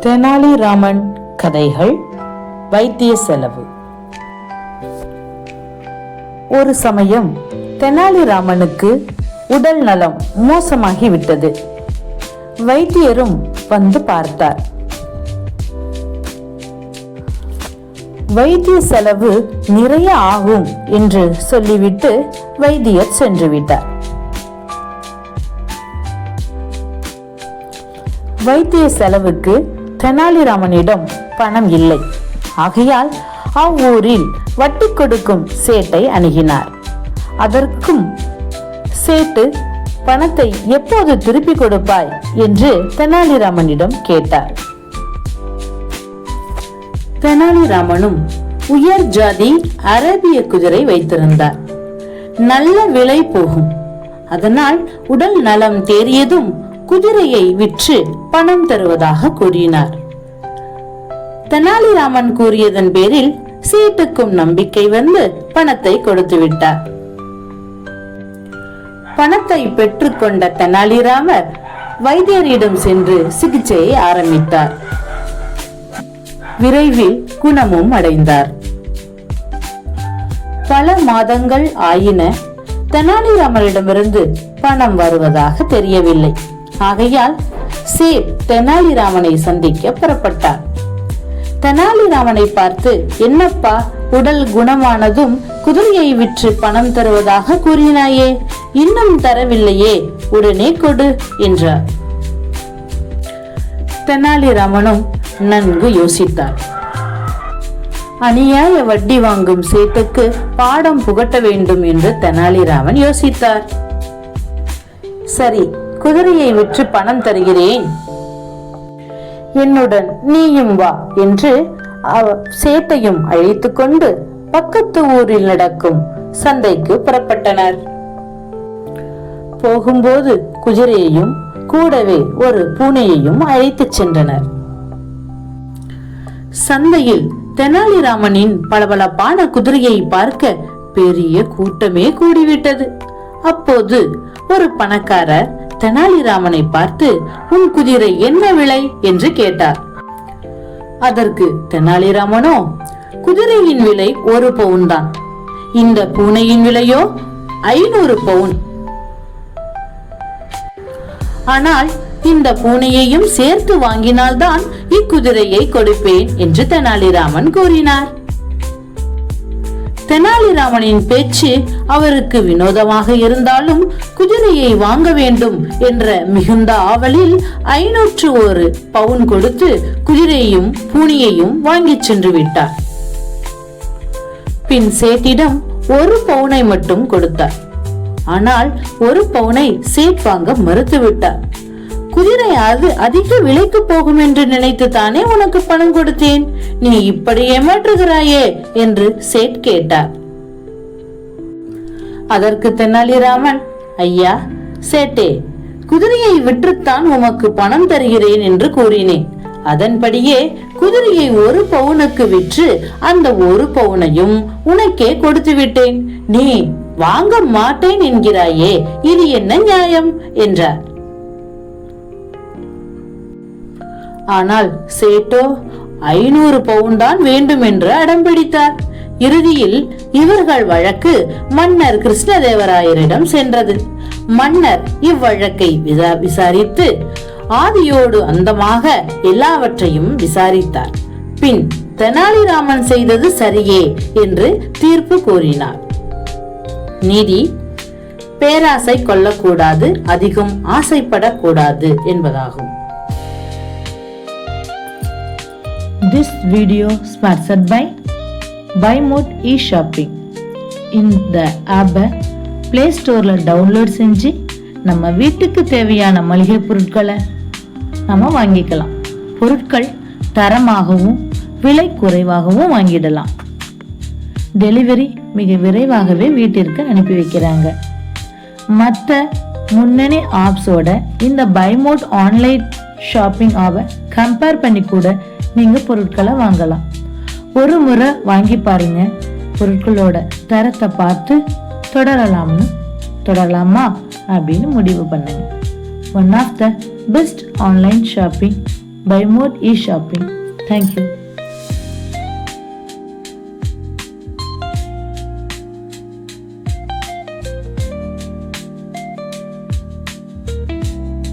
தெனாலிராமன் கதைகள் வைத்திய செலவு ஒரு சமயம் தெனாலிராமனுக்கு உடல் நலம் மோசமாகி விட்டது வைத்தியரும் வந்து பார்த்தார். வைத்திய செலவு நிறைய ஆகும் என்று சொல்லிவிட்டு வைத்தியர் சென்று விட்டார் வைத்திய செலவுக்கு தெனாலிராமனிடம் பணம் இல்லை. ஆகையால் அவ்வூரில் வட்டி கொடுக்கும் சேட்டை அணுகினார். அதற்கும் சேட்டு பணத்தை எப்போது திருப்பி கொடுப்பாய் என்று தெனாலிராமனிடம் கேட்டார். தெனாலிராமனும் உயர் ஜாதி அரேபிய குதிரை வைத்திருந்தார். நல்ல விலை போகும். அதனால் உடல் நலம் தேறியதும் குதிரையை விற்று பணம் தருவதாக கூறினார். தெனாலிராமன் கூறியதன் பேரில் சீட்டுக்கும் நம்பிக்கை வந்து பணத்தை கொடுத்து விட்டார் பணத்தை பெற்றுக்கொண்ட தெனாலிராமர் வைத்தியரிடம் சென்று சிகிச்சையை ஆரம்பித்தார். விரைவில் குணமும் அடைந்தார். பல மாதங்கள் ஆயின தெனாலிராமனிடமிருந்து பணம் வருவதாக தெரியவில்லை. ஆகையால் சேட் தெனாலிராமனை சந்திக்க புறப்பட்டார். தெனாலிராமனை பார்த்து என்னப்பா உடல் குணமானதும் குதிரையை விற்று பணம் தருவதாக கூறினாயே இன்னும் தரவில்லையே உடனே கொடு என்றார். தெனாலிராமனும் நன்கு யோசித்தார். அநியாய வட்டி வாங்கும் சேட்டுக்கு பாடம் புகட்ட வேண்டும் என்று தெனாலிராமன் யோசித்தார். சரி குதிரையை விற்று பணம் தருகிறேன். என்னுடன் நீயும் வா என்று சேட்டையும் அழைத்து கொண்டு பக்கத்து ஊரில் நடக்கும் சந்தைக்கு புறப்பட்டனர். போகும்போது குதிரையையும் கூடவே ஒரு பூனையையும் அழைத்துச் சென்றனர். சந்தையில் தெனாலிராமனின் பளபளப்பான குதிரையை பார்க்க பெரிய கூட்டமே கூடிவிட்டது. அப்போது ஒரு பணக்காரர் தெனாலிராமனை பார்த்து உன் குதிரை என்ன விலை? என்று கேட்டார். அதற்கு தெனாலிராமனோ குதிரையின் விலை ஒரு பவுன் தான். இந்த பூனையின் விலையோ ஐநூறு பவுன். ஆனால் இந்த பூனையையும் சேர்த்து வாங்கினால்தான் இக்குதிரையை கொடுப்பேன் என்று தெனாலிராமன் கூறினார். தெனாலிராமனின் பேச்சு அவருக்கு வினோதமாக இருந்தாலும் குதிரையை வாங்க வேண்டும் என்ற மிகுந்த ஆவலில் ஐநூற்று ஒரு பவுன் கொடுத்து குதிரையும் பூனியையும் வாங்கிச் சென்று விட்டார். பின் சேட்டிடம் ஒரு பவுனை மட்டும் கொடுத்தார். ஆனால் ஒரு பவுனை சேட் வாங்க மறுத்துவிட்டார். குதிரை அது அதிக விலைக்கு போகும் என்று நினைத்து தானே உனக்கு பணம் கொடுத்தேன்? நீ இப்படி ஏமாற்றுகிறாயே? என்று சேட் கேட்டார். அதற்கு தெனாலிராமன் ஐயா சேட்டே குதிரையை விற்றுத்தான் உமக்கு பணம் தருகிறேன் என்று கூறினேன். அதன்படியே குதிரையை ஒரு பவுனுக்கு விற்று அந்த ஒரு பவுனையும் உனக்கே கொடுத்து விட்டேன். நீ வாங்க மாட்டேன் என்கிறாயே இது என்ன நியாயம்? என்றார். ஆனால் சேட்டோ ஐநூறு பவுன் தான் வேண்டும் என்று அடம்பிடித்தார் இறுதியில் இவர்கள் வழக்கு மன்னர் கிருஷ்ணதேவராயரிடம் சென்றது. மன்னர் இவ்வழக்கை விசா- விசாரித்து ஆதியோடு அந்தமாக எல்லாவற்றையும் விசாரித்தார். பின் தெனாலிராமன் செய்தது சரியே என்று தீர்ப்பு கூறினார். நீதி பேராசை கொள்ளக்கூடாது அதிகம் ஆசைப்படக்கூடாது என்பதாகும். This video sponsored by by mode e shopping இந்த ஆப்பை ப்ளே ஸ்டோரில் டவுன்லோட் செஞ்சு நம்ம வீட்டுக்கு தேவையான மளிகை பொருட்களை நம்ம வாங்கிக்கலாம். பொருட்கள் தரமாகவும் விலை குறைவாகவும் வாங்கிடலாம். டெலிவரி மிக விரைவாகவே வீட்டிற்கு அனுப்பி வைக்கிறாங்க. மற்ற முன்னணி ஆப்ஸோட இந்த பைமோட் ஆன்லைன் ஷாப்பிங் ஆப்பை கம்பேர் பண்ணி கூட நீங்கள் பொருட்களை வாங்கலாம். ஒரு முறை வாங்கி பாருங்க. பொருட்களோட தரத்தை பார்த்து தொடரலாம்னு தொடரலாமா அப்படின்னு முடிவு பண்ணுங்க. One of the best online shopping by mode e shopping thank you